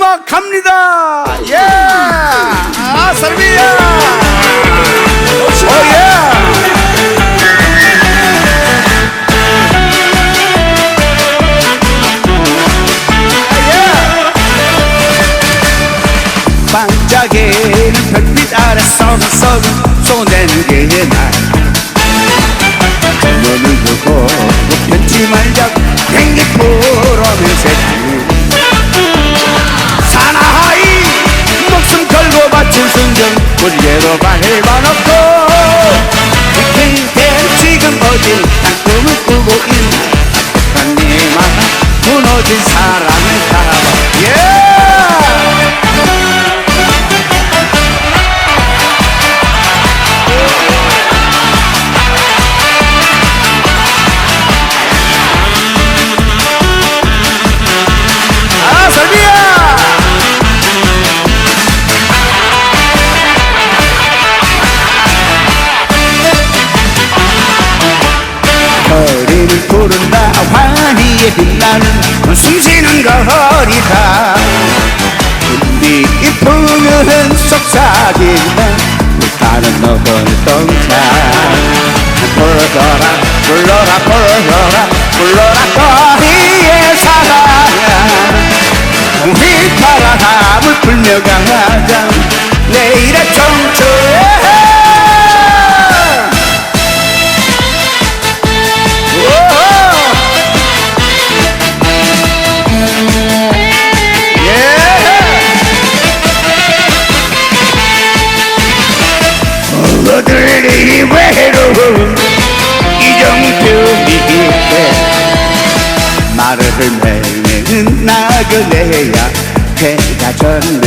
음악 갑니다. 예. 아, 설비야. 무리 부른다. 환희에 빛나는 숨쉬는 거리다 우리 이쁘는 속삭이는 불타는 동자 불러라 불러라 불러라 불러라 거리의 사랑아 휘파람을 불며 가 나그네야. 해가 졌는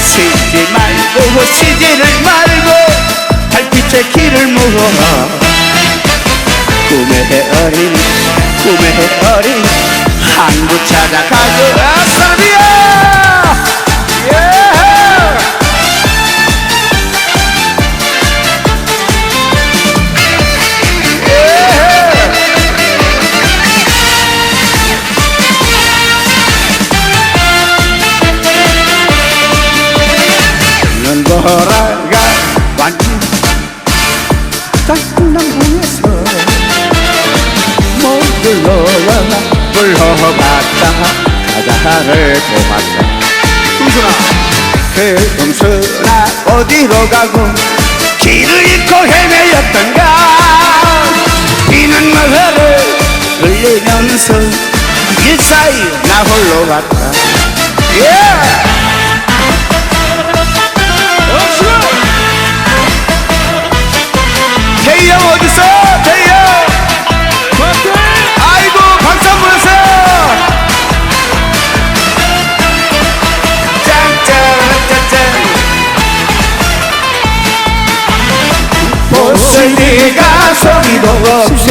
쉬지 말고 쉬지를 말고 달빛에 길을 물어 꿈의 어린 꿈의 어린. 한국 찾아가고 는 보라가. 완전 땅나무에서 모두 너와 불러봤다. 가다를 보았다. 음순아 그 음순아 어디로 가고 길을 잃고 헤매였던가? 비는 마을을 흘리면서 일사이 나 홀로 왔다. 예! 소리도 없이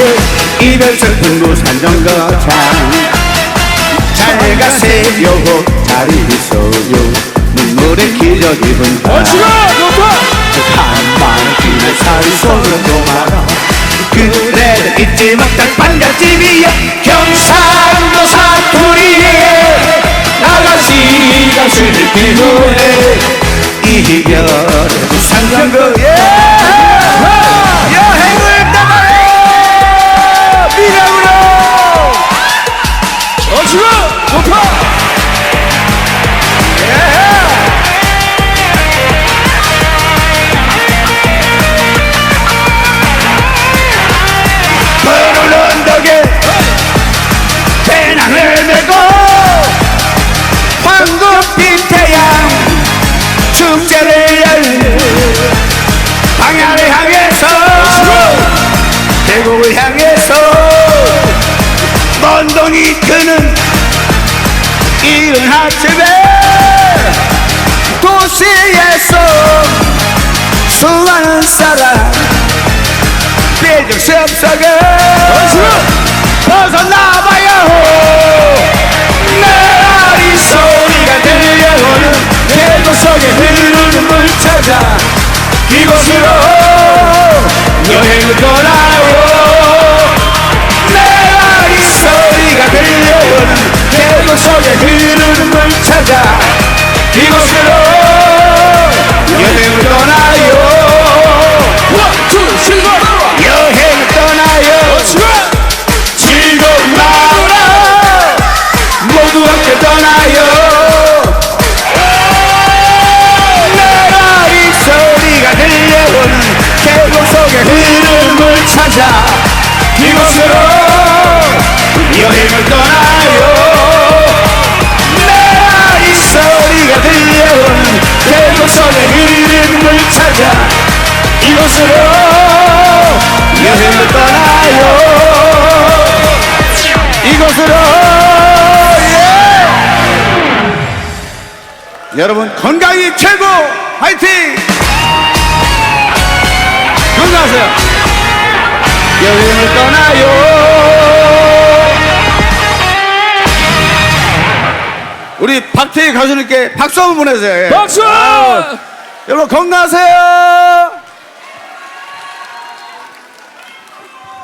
이별 슬픈 부산 정거장 잘 가세요. 잘 있어요. 눈물에 입은 다. 한방 살이 속으로 말아 그래도 잊지 못할 반갑집이야 경상도 사투리에 아가씨가 슬피노래 이별의 부산경거에 먼 돈이 트는 이른 아침에 도시에서 수많은 사람 삐죽 습석에 이곳으로 여행을 떠나요. 여행 떠나요. 즐거운 마음 모두 함께 떠나요. 나라의 소리가 들려오는 계곡 속의 흐름을 찾아 이곳으로 여행을 떠나요. 속의 흐름을 찾아 이곳으로 여행을 떠나요. 이곳으로 예! 여러분 건강이 최고! 화이팅! 건강하세요. 여행을 떠나요 우리 박태희 가수님께 박수 한번 보내주세요 예. 박수! 여러분 건강하세요